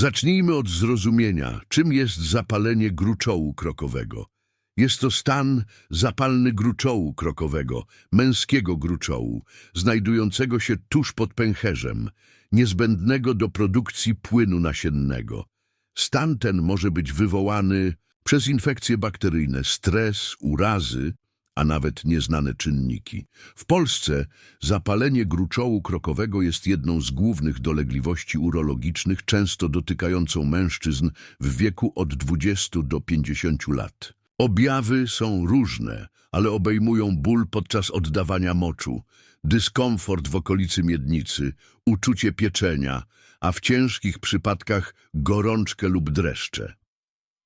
Zacznijmy od zrozumienia, czym jest zapalenie gruczołu krokowego. Jest to stan zapalny gruczołu krokowego, męskiego gruczołu, znajdującego się tuż pod pęcherzem, niezbędnego do produkcji płynu nasiennego. Stan ten może być wywołany przez infekcje bakteryjne, stres, urazy, a nawet nieznane czynniki. W Polsce zapalenie gruczołu krokowego jest jedną z głównych dolegliwości urologicznych, często dotykającą mężczyzn w wieku od 20 do 50 lat. Objawy są różne, ale obejmują ból podczas oddawania moczu, dyskomfort w okolicy miednicy, uczucie pieczenia, a w ciężkich przypadkach gorączkę lub dreszcze.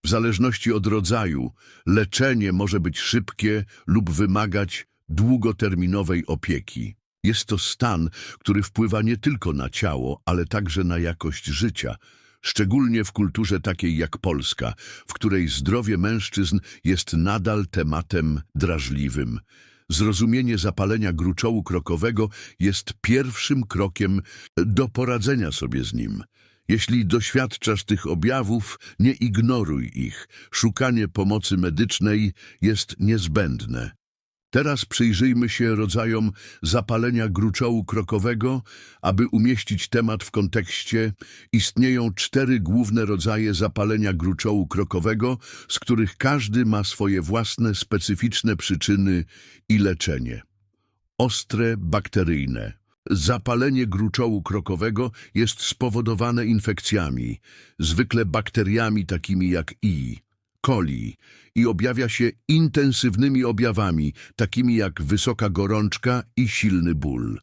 W zależności od rodzaju, leczenie może być szybkie lub wymagać długoterminowej opieki. Jest to stan, który wpływa nie tylko na ciało, ale także na jakość życia, szczególnie w kulturze takiej jak Polska, w której zdrowie mężczyzn jest nadal tematem drażliwym. Zrozumienie zapalenia gruczołu krokowego jest pierwszym krokiem do poradzenia sobie z nim. Jeśli doświadczasz tych objawów, nie ignoruj ich. Szukanie pomocy medycznej jest niezbędne. Teraz przyjrzyjmy się rodzajom zapalenia gruczołu krokowego. Aby umieścić temat w kontekście, istnieją cztery główne rodzaje zapalenia gruczołu krokowego, z których każdy ma swoje własne specyficzne przyczyny i leczenie. Ostre bakteryjne. Zapalenie gruczołu krokowego jest spowodowane infekcjami, zwykle bakteriami takimi jak I, coli i objawia się intensywnymi objawami, takimi jak wysoka gorączka i silny ból.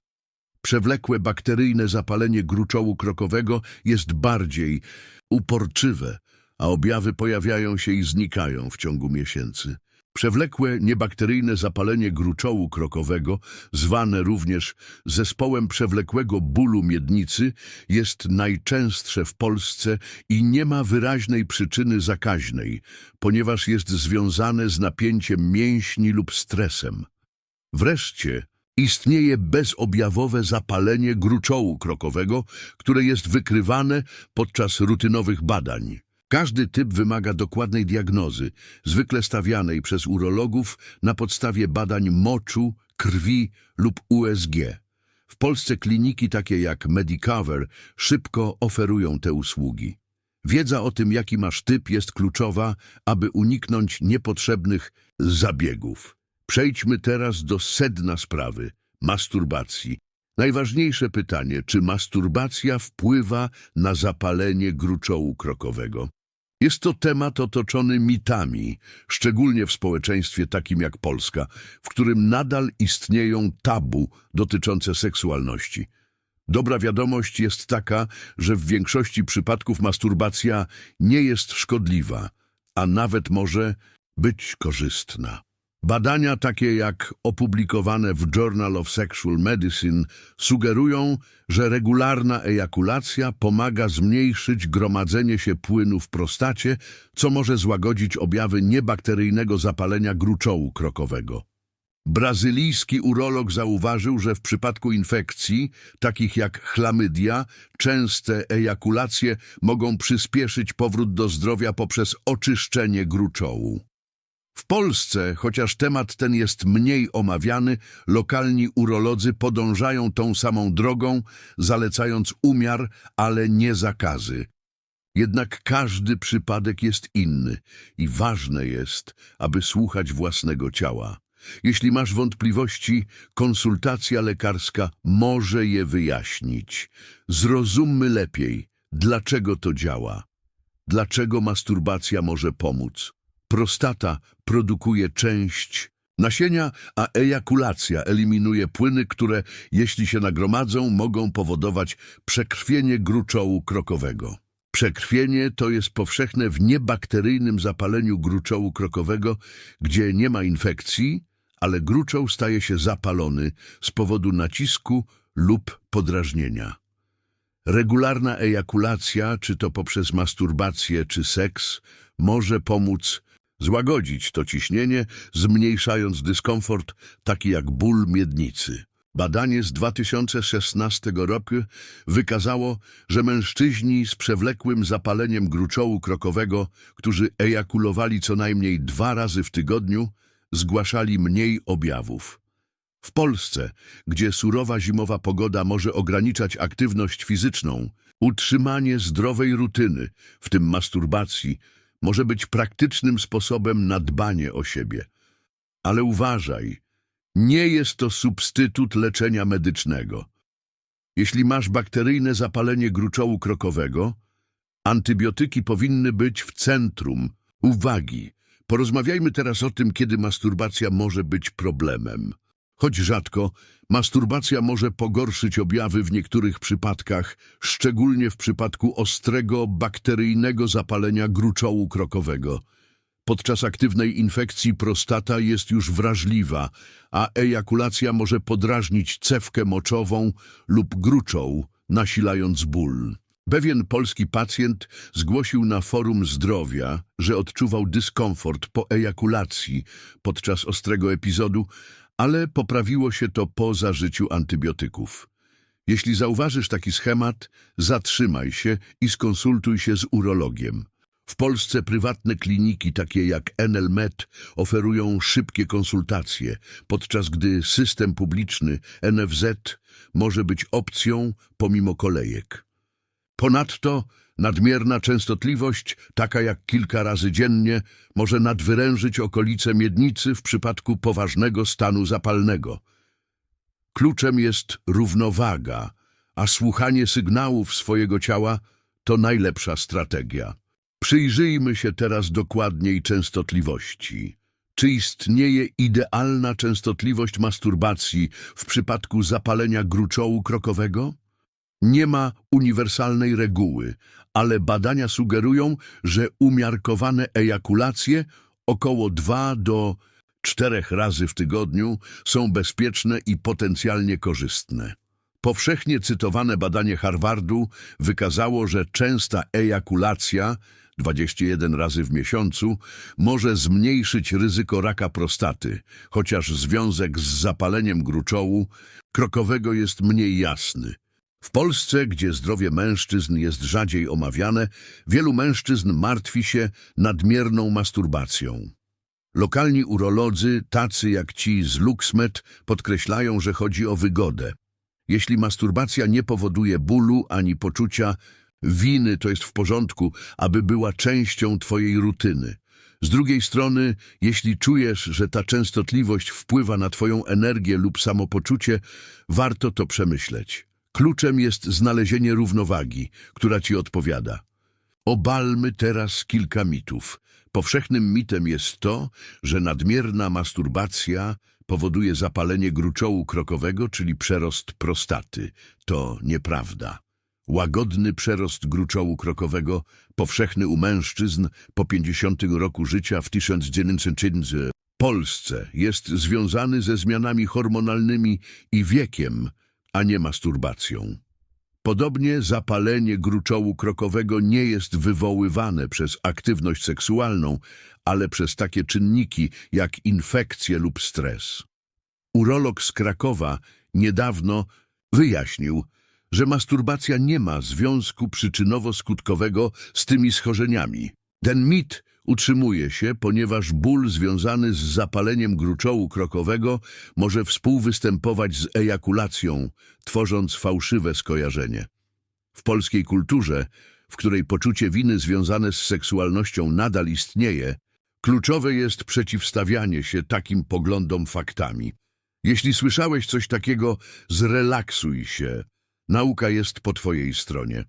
Przewlekłe bakteryjne zapalenie gruczołu krokowego jest bardziej uporczywe, a objawy pojawiają się i znikają w ciągu miesięcy. Przewlekłe niebakteryjne zapalenie gruczołu krokowego, zwane również zespołem przewlekłego bólu miednicy, jest najczęstsze w Polsce i nie ma wyraźnej przyczyny zakaźnej, ponieważ jest związane z napięciem mięśni lub stresem. Wreszcie istnieje bezobjawowe zapalenie gruczołu krokowego, które jest wykrywane podczas rutynowych badań. Każdy typ wymaga dokładnej diagnozy, zwykle stawianej przez urologów na podstawie badań moczu, krwi lub USG. W Polsce kliniki takie jak Medicover szybko oferują te usługi. Wiedza o tym, jaki masz typ, jest kluczowa, aby uniknąć niepotrzebnych zabiegów. Przejdźmy teraz do sedna sprawy masturbacji. Najważniejsze pytanie, czy masturbacja wpływa na zapalenie gruczołu krokowego? Jest to temat otoczony mitami, szczególnie w społeczeństwie takim jak Polska, w którym nadal istnieją tabu dotyczące seksualności. Dobra wiadomość jest taka, że w większości przypadków masturbacja nie jest szkodliwa, a nawet może być korzystna. Badania takie jak opublikowane w Journal of Sexual Medicine sugerują, że regularna ejakulacja pomaga zmniejszyć gromadzenie się płynu w prostacie, co może złagodzić objawy niebakteryjnego zapalenia gruczołu krokowego. Brazylijski urolog zauważył, że w przypadku infekcji, takich jak chlamydia, częste ejakulacje mogą przyspieszyć powrót do zdrowia poprzez oczyszczenie gruczołu. W Polsce, chociaż temat ten jest mniej omawiany, lokalni urolodzy podążają tą samą drogą, zalecając umiar, ale nie zakazy. Jednak każdy przypadek jest inny i ważne jest, aby słuchać własnego ciała. Jeśli masz wątpliwości, konsultacja lekarska może je wyjaśnić. Zrozummy lepiej, dlaczego to działa. Dlaczego masturbacja może pomóc. Prostata produkuje część nasienia, a ejakulacja eliminuje płyny, które, jeśli się nagromadzą, mogą powodować przekrwienie gruczołu krokowego. Przekrwienie to jest powszechne w niebakteryjnym zapaleniu gruczołu krokowego, gdzie nie ma infekcji, ale gruczoł staje się zapalony z powodu nacisku lub podrażnienia. Regularna ejakulacja, czy to poprzez masturbację, czy seks, może pomóc złagodzić to ciśnienie, zmniejszając dyskomfort, taki jak ból miednicy. Badanie z 2016 roku wykazało, że mężczyźni z przewlekłym zapaleniem gruczołu krokowego, którzy ejakulowali co najmniej dwa razy w tygodniu, zgłaszali mniej objawów. W Polsce, gdzie surowa zimowa pogoda może ograniczać aktywność fizyczną, utrzymanie zdrowej rutyny, w tym masturbacji, może być praktycznym sposobem na dbanie o siebie. Ale uważaj, nie jest to substytut leczenia medycznego. Jeśli masz bakteryjne zapalenie gruczołu krokowego, antybiotyki powinny być w centrum uwagi. Porozmawiajmy teraz o tym, kiedy masturbacja może być problemem. Choć rzadko, masturbacja może pogorszyć objawy w niektórych przypadkach, szczególnie w przypadku ostrego bakteryjnego zapalenia gruczołu krokowego. Podczas aktywnej infekcji prostata jest już wrażliwa, a ejakulacja może podrażnić cewkę moczową lub gruczoł, nasilając ból. Pewien polski pacjent zgłosił na forum zdrowia, że odczuwał dyskomfort po ejakulacji podczas ostrego epizodu, ale poprawiło się to po zażyciu antybiotyków. Jeśli zauważysz taki schemat, zatrzymaj się i skonsultuj się z urologiem. W Polsce prywatne kliniki takie jak NLMed oferują szybkie konsultacje, podczas gdy system publiczny NFZ może być opcją pomimo kolejek. Ponadto nadmierna częstotliwość, taka jak kilka razy dziennie, może nadwyrężyć okolice miednicy w przypadku poważnego stanu zapalnego. Kluczem jest równowaga, a słuchanie sygnałów swojego ciała to najlepsza strategia. Przyjrzyjmy się teraz dokładniej częstotliwości. Czy istnieje idealna częstotliwość masturbacji w przypadku zapalenia gruczołu krokowego? Nie ma uniwersalnej reguły, ale badania sugerują, że umiarkowane ejakulacje około 2 do 4 razy w tygodniu są bezpieczne i potencjalnie korzystne. Powszechnie cytowane badanie Harvardu wykazało, że częsta ejakulacja 21 razy w miesiącu może zmniejszyć ryzyko raka prostaty, chociaż związek z zapaleniem gruczołu krokowego jest mniej jasny. W Polsce, gdzie zdrowie mężczyzn jest rzadziej omawiane, wielu mężczyzn martwi się nadmierną masturbacją. Lokalni urolodzy, tacy jak ci z LuxMed, podkreślają, że chodzi o wygodę. Jeśli masturbacja nie powoduje bólu ani poczucia winy, to jest w porządku, aby była częścią twojej rutyny. Z drugiej strony, jeśli czujesz, że ta częstotliwość wpływa na twoją energię lub samopoczucie, warto to przemyśleć. Kluczem jest znalezienie równowagi, która ci odpowiada. Obalmy teraz kilka mitów. Powszechnym mitem jest to, że nadmierna masturbacja powoduje zapalenie gruczołu krokowego, czyli przerost prostaty. To nieprawda. Łagodny przerost gruczołu krokowego, powszechny u mężczyzn po 50 roku życia w 1930 Polsce, jest związany ze zmianami hormonalnymi i wiekiem, a nie masturbacją. Podobnie zapalenie gruczołu krokowego nie jest wywoływane przez aktywność seksualną, ale przez takie czynniki jak infekcje lub stres. Urolog z Krakowa niedawno wyjaśnił, że masturbacja nie ma związku przyczynowo-skutkowego z tymi schorzeniami. Ten mit utrzymuje się, ponieważ ból związany z zapaleniem gruczołu krokowego może współwystępować z ejakulacją, tworząc fałszywe skojarzenie. W polskiej kulturze, w której poczucie winy związane z seksualnością nadal istnieje, kluczowe jest przeciwstawianie się takim poglądom faktami. Jeśli słyszałeś coś takiego, zrelaksuj się. Nauka jest po twojej stronie.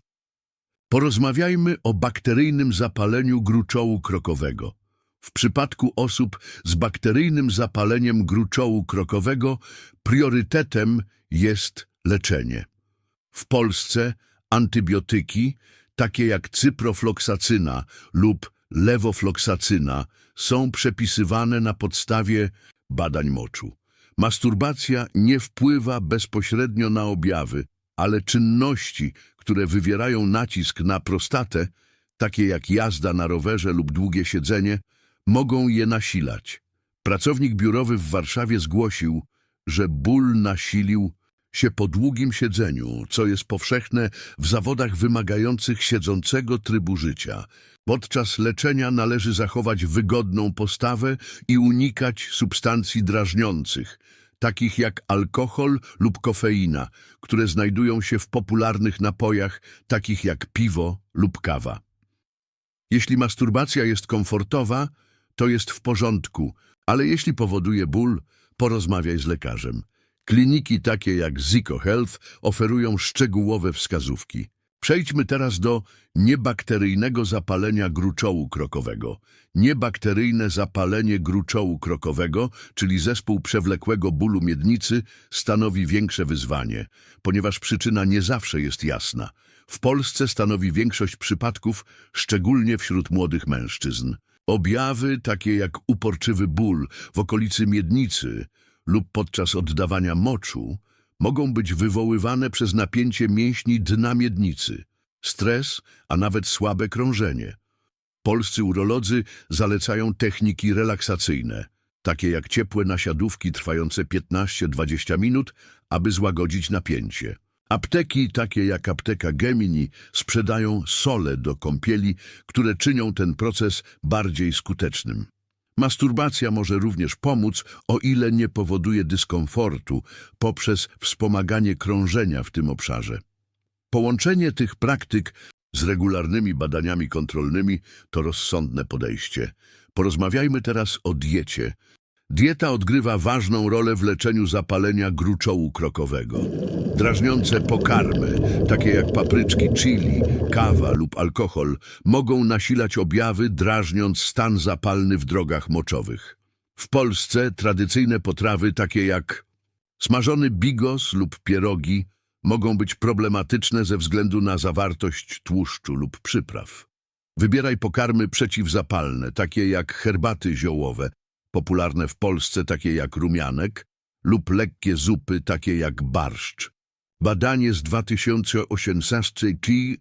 Porozmawiajmy o bakteryjnym zapaleniu gruczołu krokowego. W przypadku osób z bakteryjnym zapaleniem gruczołu krokowego priorytetem jest leczenie. W Polsce antybiotyki, takie jak cyprofloksacyna lub lewofloksacyna, są przepisywane na podstawie badań moczu. Masturbacja nie wpływa bezpośrednio na objawy, ale czynności, które wywierają nacisk na prostatę, takie jak jazda na rowerze lub długie siedzenie, mogą je nasilać. Pracownik biurowy w Warszawie zgłosił, że ból nasilił się po długim siedzeniu, co jest powszechne w zawodach wymagających siedzącego trybu życia. Podczas leczenia należy zachować wygodną postawę i unikać substancji drażniących, takich jak alkohol lub kofeina, które znajdują się w popularnych napojach, takich jak piwo lub kawa. Jeśli masturbacja jest komfortowa, to jest w porządku, ale jeśli powoduje ból, porozmawiaj z lekarzem. Kliniki takie jak Zico Health oferują szczegółowe wskazówki. Przejdźmy teraz do niebakteryjnego zapalenia gruczołu krokowego. Niebakteryjne zapalenie gruczołu krokowego, czyli zespół przewlekłego bólu miednicy, stanowi większe wyzwanie, ponieważ przyczyna nie zawsze jest jasna. W Polsce stanowi większość przypadków, szczególnie wśród młodych mężczyzn. Objawy takie jak uporczywy ból w okolicy miednicy lub podczas oddawania moczu mogą być wywoływane przez napięcie mięśni dna miednicy, stres, a nawet słabe krążenie. Polscy urolodzy zalecają techniki relaksacyjne, takie jak ciepłe nasiadówki trwające 15-20 minut, aby złagodzić napięcie. Apteki takie jak apteka Gemini sprzedają sole do kąpieli, które czynią ten proces bardziej skutecznym. Masturbacja może również pomóc, o ile nie powoduje dyskomfortu, poprzez wspomaganie krążenia w tym obszarze. Połączenie tych praktyk z regularnymi badaniami kontrolnymi to rozsądne podejście. Porozmawiajmy teraz o diecie. Dieta odgrywa ważną rolę w leczeniu zapalenia gruczołu krokowego. Drażniące pokarmy, takie jak papryczki chili, kawa lub alkohol, mogą nasilać objawy, drażniąc stan zapalny w drogach moczowych. W Polsce tradycyjne potrawy takie jak smażony bigos lub pierogi mogą być problematyczne ze względu na zawartość tłuszczu lub przypraw. Wybieraj pokarmy przeciwzapalne, takie jak herbaty ziołowe, popularne w Polsce takie jak rumianek, lub lekkie zupy takie jak barszcz. Badanie z 2018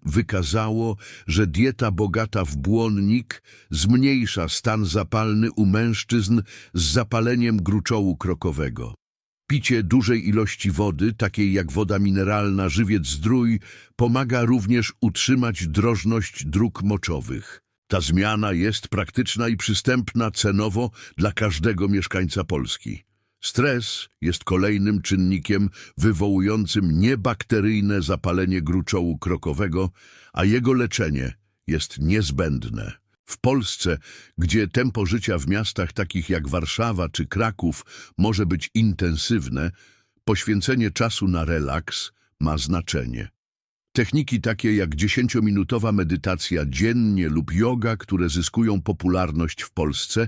wykazało, że dieta bogata w błonnik zmniejsza stan zapalny u mężczyzn z zapaleniem gruczołu krokowego. Picie dużej ilości wody, takiej jak woda mineralna, żywiec zdrój, pomaga również utrzymać drożność dróg moczowych. Ta zmiana jest praktyczna i przystępna cenowo dla każdego mieszkańca Polski. Stres jest kolejnym czynnikiem wywołującym niebakteryjne zapalenie gruczołu krokowego, a jego leczenie jest niezbędne. W Polsce, gdzie tempo życia w miastach takich jak Warszawa czy Kraków może być intensywne, poświęcenie czasu na relaks ma znaczenie. Techniki takie jak 10-minutowa medytacja dziennie lub yoga, które zyskują popularność w Polsce,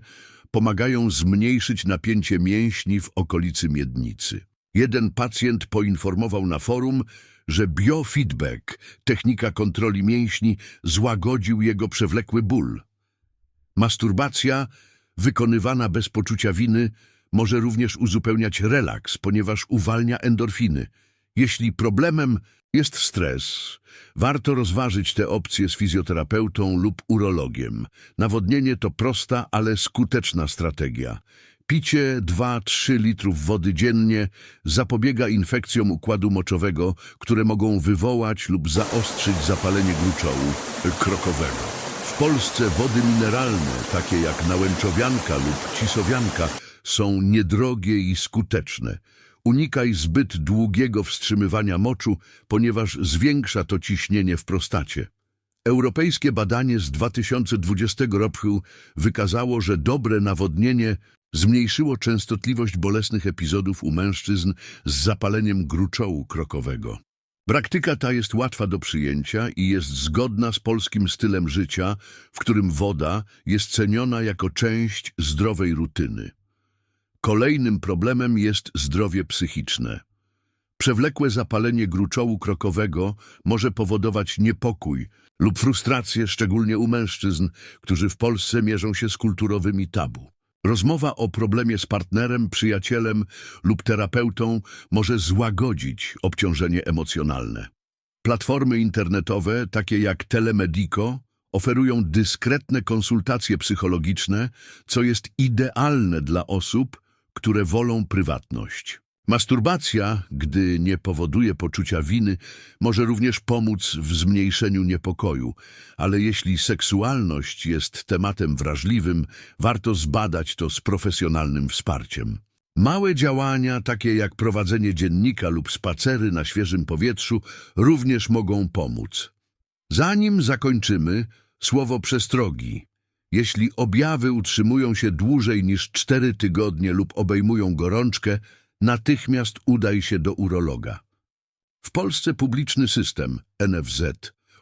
pomagają zmniejszyć napięcie mięśni w okolicy miednicy. Jeden pacjent poinformował na forum, że biofeedback, technika kontroli mięśni, złagodził jego przewlekły ból. Masturbacja, wykonywana bez poczucia winy, może również uzupełniać relaks, ponieważ uwalnia endorfiny. Jeśli problemem jest stres, warto rozważyć te opcje z fizjoterapeutą lub urologiem. Nawodnienie to prosta, ale skuteczna strategia. Picie 2-3 litrów wody dziennie zapobiega infekcjom układu moczowego, które mogą wywołać lub zaostrzyć zapalenie gruczołu krokowego. W Polsce wody mineralne, takie jak nałęczowianka lub cisowianka, są niedrogie i skuteczne. Unikaj zbyt długiego wstrzymywania moczu, ponieważ zwiększa to ciśnienie w prostacie. Europejskie badanie z 2020 roku wykazało, że dobre nawodnienie zmniejszyło częstotliwość bolesnych epizodów u mężczyzn z zapaleniem gruczołu krokowego. Praktyka ta jest łatwa do przyjęcia i jest zgodna z polskim stylem życia, w którym woda jest ceniona jako część zdrowej rutyny. Kolejnym problemem jest zdrowie psychiczne. Przewlekłe zapalenie gruczołu krokowego może powodować niepokój lub frustrację, szczególnie u mężczyzn, którzy w Polsce mierzą się z kulturowymi tabu. Rozmowa o problemie z partnerem, przyjacielem lub terapeutą może złagodzić obciążenie emocjonalne. Platformy internetowe, takie jak Telemedico, oferują dyskretne konsultacje psychologiczne, co jest idealne dla osób, które wolą prywatność. Masturbacja, gdy nie powoduje poczucia winy, może również pomóc w zmniejszeniu niepokoju, ale jeśli seksualność jest tematem wrażliwym, warto zbadać to z profesjonalnym wsparciem. Małe działania, takie jak prowadzenie dziennika lub spacery na świeżym powietrzu, również mogą pomóc. Zanim zakończymy, słowo przestrogi. Jeśli objawy utrzymują się dłużej niż cztery tygodnie lub obejmują gorączkę, natychmiast udaj się do urologa. W Polsce publiczny system NFZ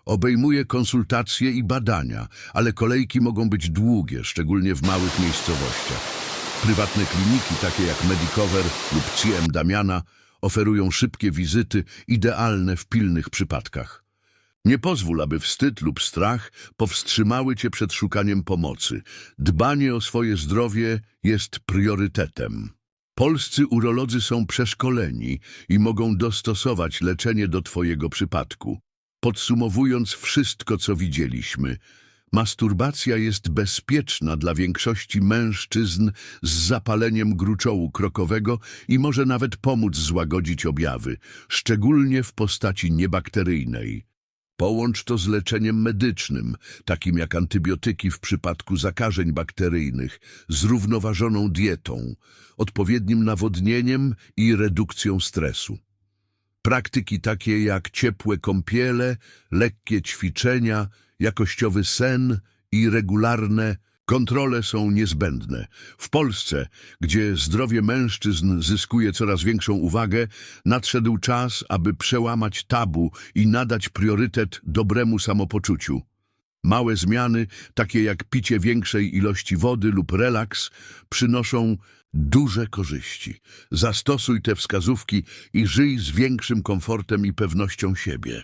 obejmuje konsultacje i badania, ale kolejki mogą być długie, szczególnie w małych miejscowościach. Prywatne kliniki, takie jak Medicover lub CM Damiana, oferują szybkie wizyty, idealne w pilnych przypadkach. Nie pozwól, aby wstyd lub strach powstrzymały cię przed szukaniem pomocy. Dbanie o swoje zdrowie jest priorytetem. Polscy urolodzy są przeszkoleni i mogą dostosować leczenie do twojego przypadku. Podsumowując wszystko, co widzieliśmy, masturbacja jest bezpieczna dla większości mężczyzn z zapaleniem gruczołu krokowego i może nawet pomóc złagodzić objawy, szczególnie w postaci niebakteryjnej. Połącz to z leczeniem medycznym, takim jak antybiotyki w przypadku zakażeń bakteryjnych, zrównoważoną dietą, odpowiednim nawodnieniem i redukcją stresu. Praktyki takie jak ciepłe kąpiele, lekkie ćwiczenia, jakościowy sen i regularne kontrole są niezbędne. W Polsce, gdzie zdrowie mężczyzn zyskuje coraz większą uwagę, nadszedł czas, aby przełamać tabu i nadać priorytet dobremu samopoczuciu. Małe zmiany, takie jak picie większej ilości wody lub relaks, przynoszą duże korzyści. Zastosuj te wskazówki i żyj z większym komfortem i pewnością siebie.